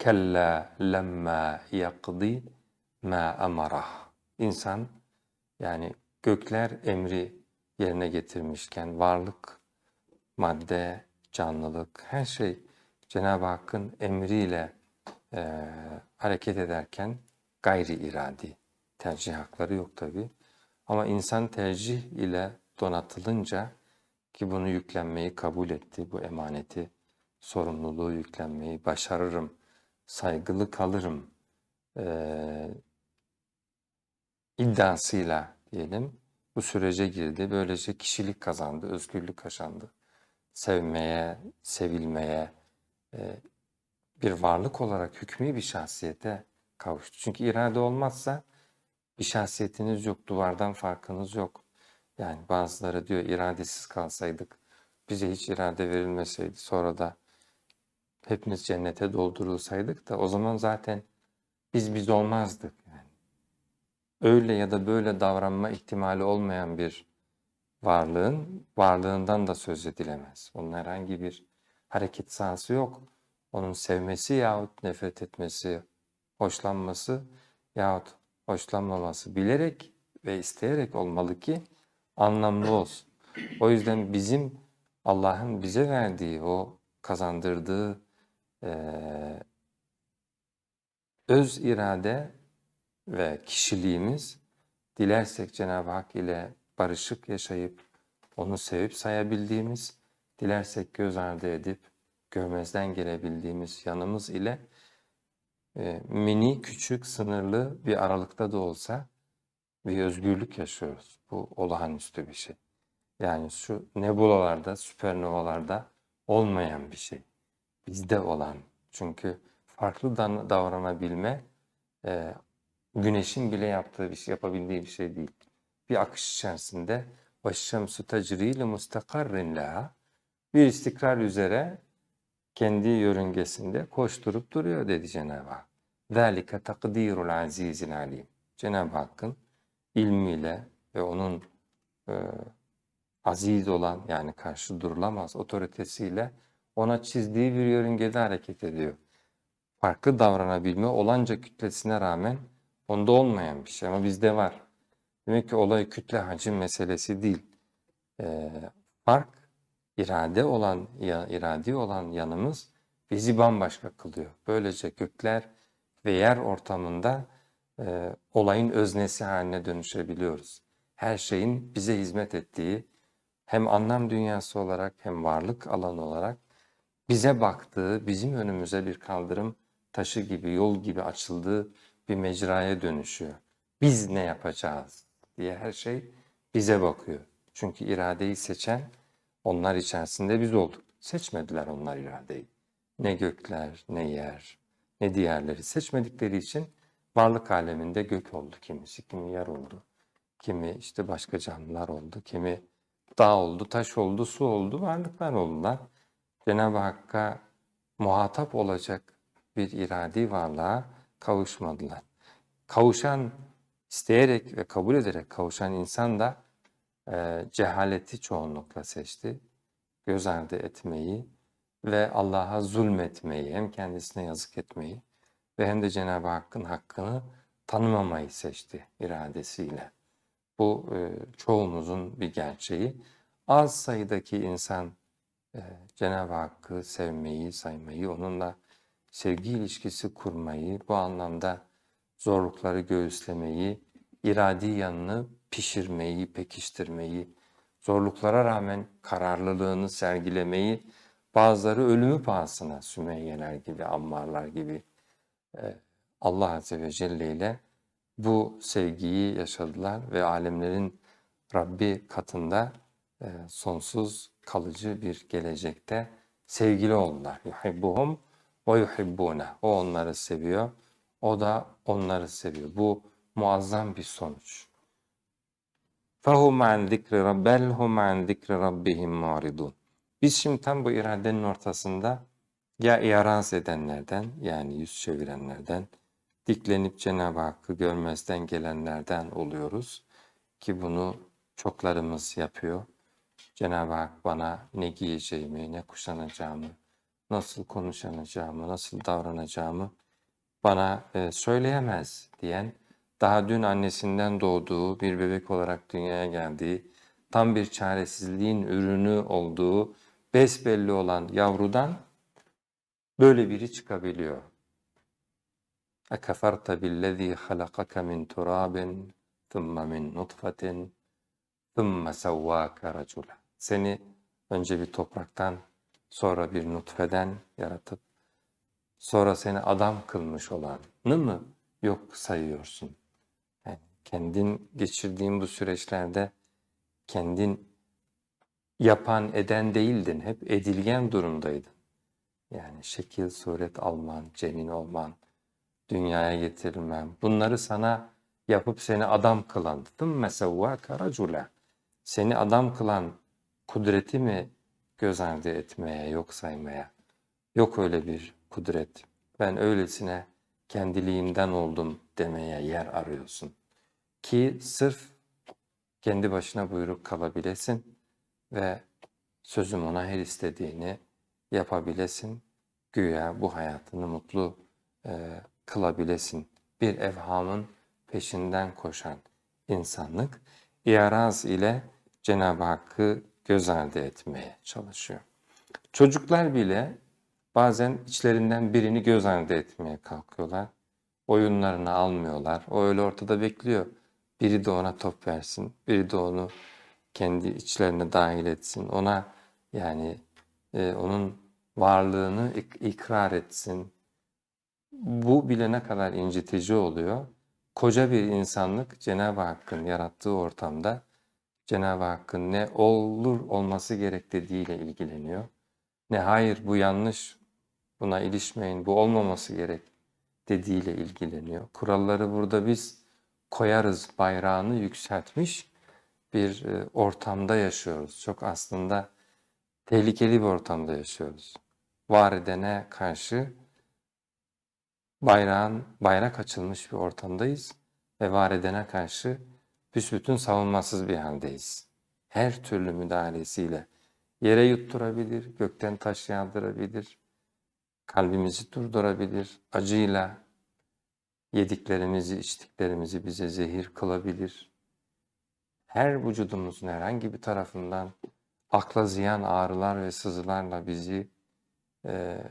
kella lemma yakdi ma amarah. İnsan yani gökler emri yerine getirmişken varlık, madde, canlılık, her şey Cenab-ı Hakk'ın emriyle e, hareket ederken gayri iradi. Tercih hakları yok tabi. Ama insan tercih ile donatılınca ki bunu yüklenmeyi kabul etti, bu emaneti, sorumluluğu yüklenmeyi başarırım, saygılı kalırım e, iddiasıyla diyelim bu sürece girdi. Böylece kişilik kazandı, özgürlük kazandı. Sevmeye, sevilmeye, e, bir varlık olarak hükmü bir şahsiyete kavuştu. Çünkü irade olmazsa bir şahsiyetiniz yok, duvardan farkınız yok. Yani bazıları diyor iradesiz kalsaydık, bize hiç irade verilmeseydi, sonra da hepimiz cennete doldurulsaydık da o zaman zaten biz biz olmazdık. Yani. Öyle ya da böyle davranma ihtimali olmayan bir varlığın varlığından da söz edilemez. Onun herhangi bir hareket sahası yok. Onun sevmesi yahut nefret etmesi, hoşlanması yahut hoşlanmaması bilerek ve isteyerek olmalı ki anlamlı olsun. O yüzden bizim Allah'ın bize verdiği o kazandırdığı e, öz irade ve kişiliğimiz dilersek Cenab-ı Hak ile barışık yaşayıp onu sevip sayabildiğimiz, dilersek göz ardı edip görmezden gelebildiğimiz yanımız ile e, mini, küçük, sınırlı bir aralıkta da olsa bir özgürlük yaşıyoruz. Bu olağanüstü bir şey. Yani şu nebulalarda, süpernovalarda olmayan bir şey Bizde olan. Çünkü farklı davranabilme e, güneşin bile yaptığı bir şey, yapabildiği bir şey değil. Bir akış içerisinde وَالشَّمْسُ تَجْرِي لِمُسْتَقَرٍ لَهَا Bir istikrar üzere kendi yörüngesinde koşturup duruyor dedi Cenab-ı Hak. ذَٰلِكَ تَقْد۪يرُ الْعَز۪يزِ الْعَل۪يمِ Cenab-ı Hakk'ın ilmiyle ve onun e, aziz olan yani karşı durulamaz otoritesiyle ona çizdiği bir yörüngede hareket ediyor. Farklı davranabilme olanca kütlesine rağmen onda olmayan bir şey ama bizde var. Demek ki olay kütle hacim meselesi değil. E, fark irade olan, ya, iradi olan yanımız bizi bambaşka kılıyor. Böylece gökler ve yer ortamında e, olayın öznesi haline dönüşebiliyoruz. Her şeyin bize hizmet ettiği, hem anlam dünyası olarak hem varlık alanı olarak bize baktığı, bizim önümüze bir kaldırım taşı gibi, yol gibi açıldığı bir mecraya dönüşüyor. Biz ne yapacağız diye her şey bize bakıyor. Çünkü iradeyi seçen onlar içerisinde biz olduk. Seçmediler onlar iradeyi. Ne gökler, ne yer, ne diğerleri seçmedikleri için varlık aleminde gök oldu kimisi, kimi yer oldu, kimi işte başka canlılar oldu, kimi dağ oldu, taş oldu, su oldu, varlıklar oldular. Cenab-ı Hakk'a muhatap olacak bir iradi varlığa kavuşmadılar. Kavuşan, isteyerek ve kabul ederek kavuşan insan da e, cehaleti çoğunlukla seçti. Göz ardı etmeyi ve Allah'a zulmetmeyi, hem kendisine yazık etmeyi ve hem de Cenab-ı Hakk'ın hakkını tanımamayı seçti iradesiyle. Bu e, çoğumuzun bir gerçeği. Az sayıdaki insan Cenab-ı Hakk'ı sevmeyi, saymayı, onunla sevgi ilişkisi kurmayı, bu anlamda zorlukları göğüslemeyi, iradi yanını pişirmeyi, pekiştirmeyi, zorluklara rağmen kararlılığını sergilemeyi, bazıları ölümü pahasına Sümeyyeler gibi, Ammarlar gibi e, Allah Azze ve Celle ile bu sevgiyi yaşadılar ve alemlerin Rabbi katında e, sonsuz kalıcı bir gelecekte sevgili oldular. Yuhibbuhum ve yuhibbune. O onları seviyor, o da onları seviyor. Bu muazzam bir sonuç. فَهُمْ عَنْ ذِكْرِ رَبِّ بَلْ هُمْ عَنْ ذِكْرِ رَبِّهِمْ مُعْرِضُونَ Biz şimdi tam bu iradenin ortasında ya iaraz edenlerden yani yüz çevirenlerden, diklenip Cenab-ı Hakk'ı görmezden gelenlerden oluyoruz ki bunu çoklarımız yapıyor. Cenab-ı Hak bana ne giyeceğimi, ne kuşanacağımı, nasıl konuşacağımı, nasıl davranacağımı bana e, söyleyemez diyen, daha dün annesinden doğduğu, bir bebek olarak dünyaya geldiği, tam bir çaresizliğin ürünü olduğu besbelli olan yavrudan böyle biri çıkabiliyor. اَكَفَرْتَ بِالَّذ۪ي خَلَقَكَ مِنْ تُرَابٍ ثُمَّ مِنْ نُطْفَةٍ ثُمَّ سَوَّاكَ رَجُلًا seni önce bir topraktan, sonra bir nutfeden yaratıp, sonra seni adam kılmış olanı mı yok sayıyorsun? Yani kendin geçirdiğin bu süreçlerde kendin yapan, eden değildin, hep edilgen durumdaydın. Yani şekil, suret alman, cenin olman, dünyaya getirilmem. Bunları sana yapıp seni adam kılan. ثُمَّ karacula. Seni adam kılan kudreti mi göz ardı etmeye, yok saymaya? Yok öyle bir kudret. Ben öylesine kendiliğimden oldum demeye yer arıyorsun. Ki sırf kendi başına buyruk kalabilesin ve sözüm ona her istediğini yapabilesin. Güya bu hayatını mutlu e, kılabilesin. Bir evhamın peşinden koşan insanlık iaraz ile Cenab-ı Hakk'ı göz ardı etmeye çalışıyor. Çocuklar bile bazen içlerinden birini göz ardı etmeye kalkıyorlar. Oyunlarını almıyorlar. O öyle ortada bekliyor. Biri de ona top versin, biri de onu kendi içlerine dahil etsin. Ona yani e, onun varlığını ik- ikrar etsin. Bu bile ne kadar incitici oluyor. Koca bir insanlık Cenab-ı Hakk'ın yarattığı ortamda Cenab-ı Hakk'ın ne olur olması gerek dediğiyle ilgileniyor. Ne hayır bu yanlış, buna ilişmeyin, bu olmaması gerek dediğiyle ilgileniyor. Kuralları burada biz koyarız bayrağını yükseltmiş bir e, ortamda yaşıyoruz. Çok aslında tehlikeli bir ortamda yaşıyoruz. Var edene karşı bayrağın bayrak açılmış bir ortamdayız ve var edene karşı büsbütün savunmasız bir haldeyiz. Her türlü müdahalesiyle yere yutturabilir, gökten taş yağdırabilir, kalbimizi durdurabilir, acıyla yediklerimizi, içtiklerimizi bize zehir kılabilir. Her vücudumuzun herhangi bir tarafından akla ziyan ağrılar ve sızılarla bizi e,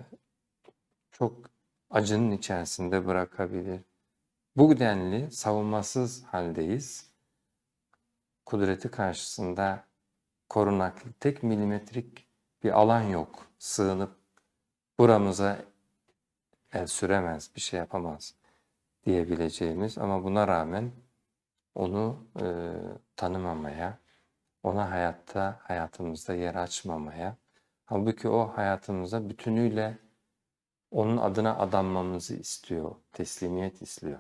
çok acının içerisinde bırakabilir. Bu denli savunmasız haldeyiz. Kudreti karşısında korunaklı tek milimetrik bir alan yok. Sığınıp buramıza el süremez, bir şey yapamaz diyebileceğimiz ama buna rağmen onu e, tanımamaya, ona hayatta, hayatımızda yer açmamaya, halbuki o hayatımıza bütünüyle onun adına adanmamızı istiyor, teslimiyet istiyor.